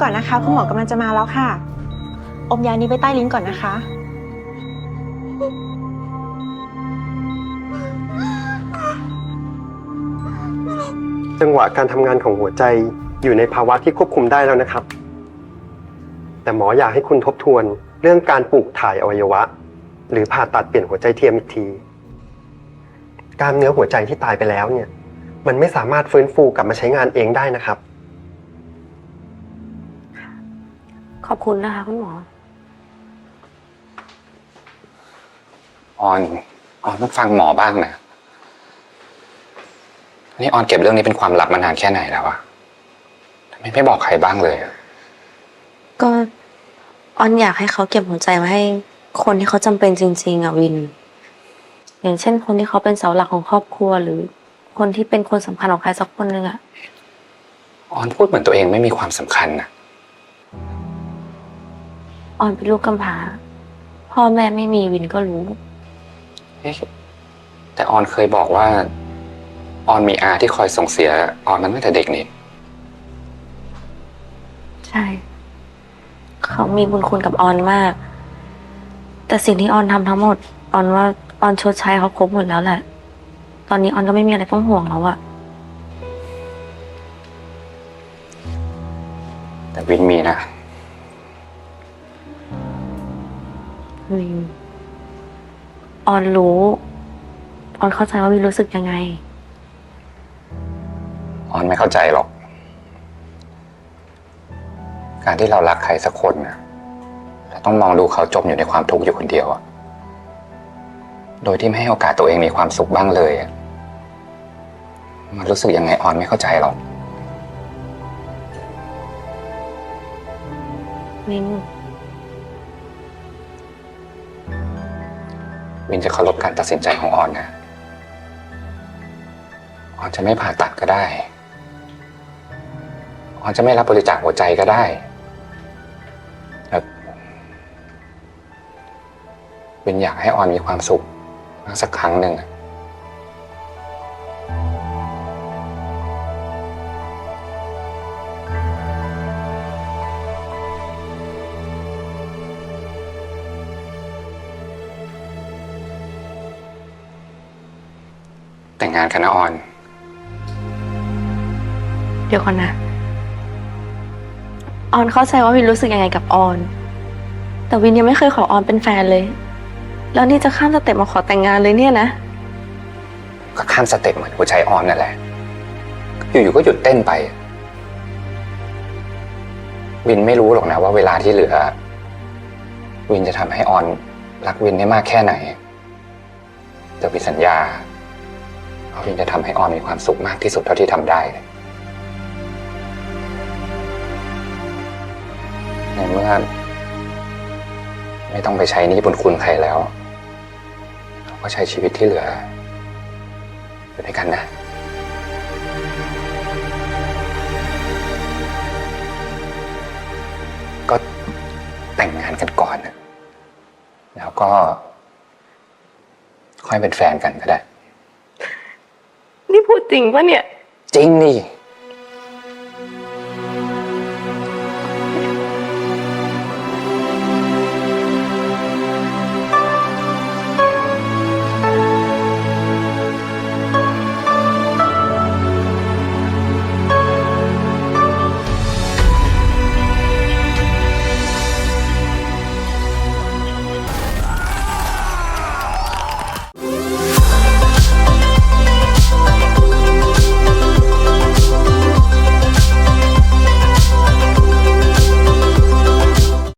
ก่อนนะคะ คุณหมอกำลังจะมาแล้วค่ะ อมยานี้ไปใต้ลิ้นก่อนนะคะ จังหวะการทำงานของหัวใจอยู่ในภาวะที่ควบคุมได้แล้วนะครับ แต่หมออยากให้คุณทบทวนเรื่องการปลูกถ่ายอวัยวะ หรือผ่าตัดเปลี่ยนหัวใจเทียมอีกที กล้ามเนื้อหัวใจที่ตายไปแล้วเนี่ย มันไม่สามารถฟื้นฟูกลับมาใช้งานเองได้นะครับ ขอบคุณนะคะคุณหมอ ออน ออนต้องฟังหมอบ้างนะ นี่ออนเก็บเรื่องนี้เป็นความลับมานานแค่ไหนแล้วอะทำไมไม่บอกใครบ้างเลยอะก็ออนอยากให้เขาเก็บหัวใจมาให้คนที่เขาจำเป็นจริง ๆอะวิน อย่างเช่น คนที่เขาเป็นเสาหลักของครอบครัว หรือ คนที่เป็นคนสำคัญของใครสักคนหนึ่งอะออนพูดเหมือนตัวเองไม่มีความสำคัญนะ ออนเป็นลูกกำพร้า พ่อแม่ไม่มีวินก็รู้ เอ๊ะแต่ออนเคยบอกว่า ออนมีอาที่คอยส่งเสีย ออนมันตั้งแต่เด็กนี่ ใช่ เขามีบุญคุณกับออนมาก แต่สิ่งที่ออนทำทั้งหมด ออนว่าออนชดใช้เขาครบหมดแล้วแหละ ตอนนี้ออนก็ไม่มีอะไรต้องห่วงแล้วอะแต่วินมีนะ ออนรู้ออนเข้าใจว่าวินรู้สึกยังไง ออนไม่เข้าใจหรอก การที่เรารักใครสักคนนะเราต้องมองดูเขาจมอยู่ในความทุกข์อยู่คนเดียวอะโดยที่ไม่ให้โอกาสตัวเองมีความสุขบ้างเลยอะมันรู้สึกยังไงออนไม่เข้าใจหรอกวิน วินจะเคารพการตัดสินใจของออนนะออนจะไม่ผ่าตัดก็ได้ ออนจะไม่รับบริจาคหัวใจก็ได้แต่วินอยากให้ออนมีความสุขสักครั้งหนึ่งอะ แต่งงานกันนะออน เดี๋ยวก่อนนะ ออนเข้าใจว่าวินรู้สึกยังไงกับออน แต่วินยังไม่เคยขอออนเป็นแฟนเลย แล้วนี่จะข้ามสเต็ปมาขอแต่งงานเลยเนี่ยนะ ก็ข้ามสเต็ปเหมือนหัวใจออนนั่นแหละ อยู่ๆก็หยุดเต้นไป วินไม่รู้หรอกนะว่าเวลาที่เหลือ วินจะทำให้ออนรักวินได้มากแค่ไหนแต่วินสัญญา ว่าวินจะทำให้ออนมีความสุขมากที่สุดเท่าที่ทำได้เลยในเมื่อไม่ต้องไปใช้หนี้บุญคุณใครแล้ว เราก็ใช้ชีวิตที่เหลืออยู่ด้วยกันนะก็แต่งงานกันก่อนนะแล้วก็ค่อยเป็นแฟนกันก็ได้ี่พูดจริงปะเนี่ย จริงนี่